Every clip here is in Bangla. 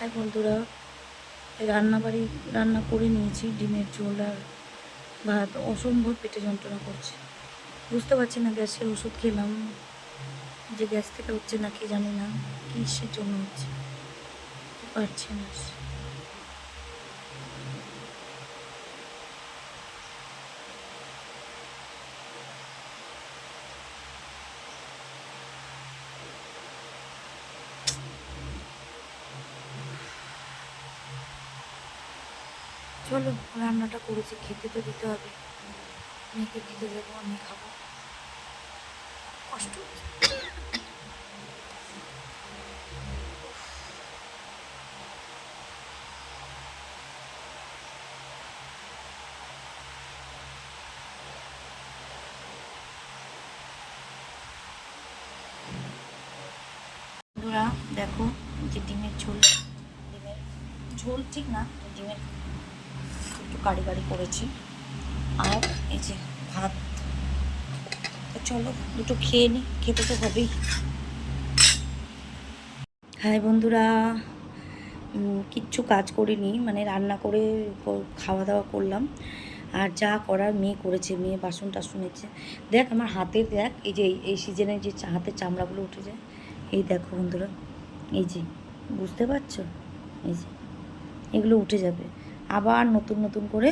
হাই বন্ধুরা রান্না বাড়ি রান্না করে নিয়েছি, ডিমের ঝোল আর ভাত। অসম্ভব পেটে যন্ত্রণা করছে। বুঝতে পারছি না গ্যাসের ওষুধ খেলাম। যে গ্যাস থেকে হচ্ছে না কি জানি না, কিসের জন্য হচ্ছে? পারছি না। চলো, রান্নাটা করেছি, খেতে তো দিতে হবে। মেয়েকে খেতে দেবো আমি খাব। কষ্ট দেখো যে ডিমের ঝোল ডিমের ঝোল ঠিক না, ডিমের একটু কারি কারি করেছি। আর এই যে ভাত। চলো, দুটো খেয়ে নিই খেতে তো হবেই। হাই বন্ধুরা কিচ্ছু কাজ করিনি মানে রান্না করে খাওয়া দাওয়া করলাম। আর যা করার মেয়ে করেছে, মেয়ে বাসন টাসন এসেছে দেখ আমার হাতের দেখ, এই যে, এই- সিজনে যে হাতের চামড়াগুলো উঠে যায়, এই দেখো বন্ধুরা, এই যে, বুঝতে পারছ? এই যে, এগুলো উঠে যাবে। আবার নতুন নতুন করে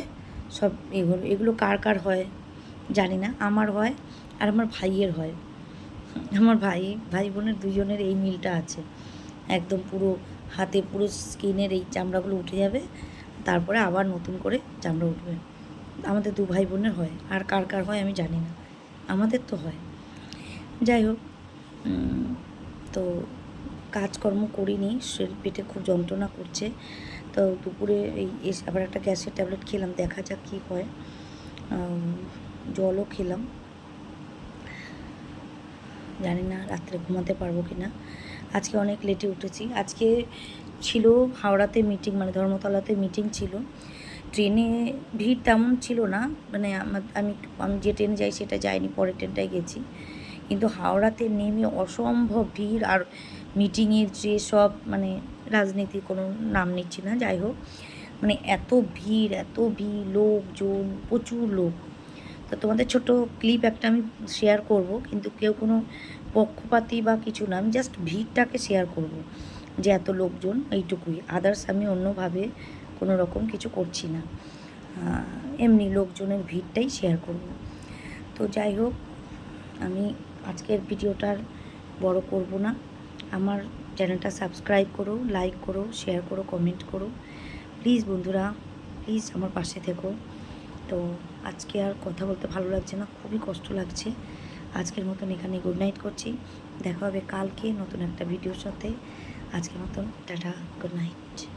সব এগুলো এগুলো কার কার হয় জানি না। আমার হয় আর আমার ভাইয়ের হয়। আমার ভাই ভাই বোনের দুজনের এই মিলটা আছে। একদম পুরো হাতে পুরো স্কিনের এই চামড়াগুলো উঠে যাবে, তারপরে আবার নতুন করে চামড়া উঠবে। আমাদের দু ভাই বোনের হয়। আর কার কার হয় আমি জানি না। আমাদের তো হয়। যাই হোক তো কাজকর্ম করিনি, শরীর পেটে খুব যন্ত্রণা করছে। তো দুপুরে এই আবার একটা গ্যাসের ট্যাবলেট খেলাম, দেখা যাক কী হয়। জলও খেলাম। জানি না রাত্রে ঘুমাতে পারব কি না আজকে অনেক লেটে উঠেছি। আজকে ছিল হাওড়াতে মিটিং মানে ধর্মতলাতে মিটিং ছিল। ট্রেনে ভিড় তেমন ছিল না মানে আমা- আমি আমি যে ট্রেনে যাই সেটা যাইনি, পরের ট্রেনটায় গেছি। কিন্তু হাওড়াতে নেমে অসম্ভব ভিড়, আর মিটিংয়ের যে সব মানে রাজনীতির কোনো নাম নিচ্ছি না, যাই হোক। মানে এত ভিড় এত ভিড়, লোকজন, প্রচুর লোক। তো তোমাদের ছোট ক্লিপ একটা আমি শেয়ার করব, কিন্তু কেউ কোনো পক্ষপাতী বা কিছু না, আমি জাস্ট ভিড়টাকে শেয়ার করব যে এত লোকজন, এইটুকুই। আদার্স আমি অন্যভাবে কোনো রকম কিছু করছি না। এমনি লোকজনের ভিড়টাই শেয়ার করব। তো যাই হোক, আমি আজকের ভিডিওটার বড় করব না। আমার চ্যানেলটা সাবস্ক্রাইব করো, লাইক করো, শেয়ার করো, কমেন্ট করো। প্লিজ বন্ধুরা, প্লিজ আমার পাশে থেকো। তো আজকে আর কথা বলতে ভালো লাগছে না, খুবই কষ্ট লাগছে। আজকের মতন এখানে গুড নাইট করছি। দেখা হবে কালকে নতুন একটা ভিডিওর সাথে। আজকের মতন টাটা গুড নাইট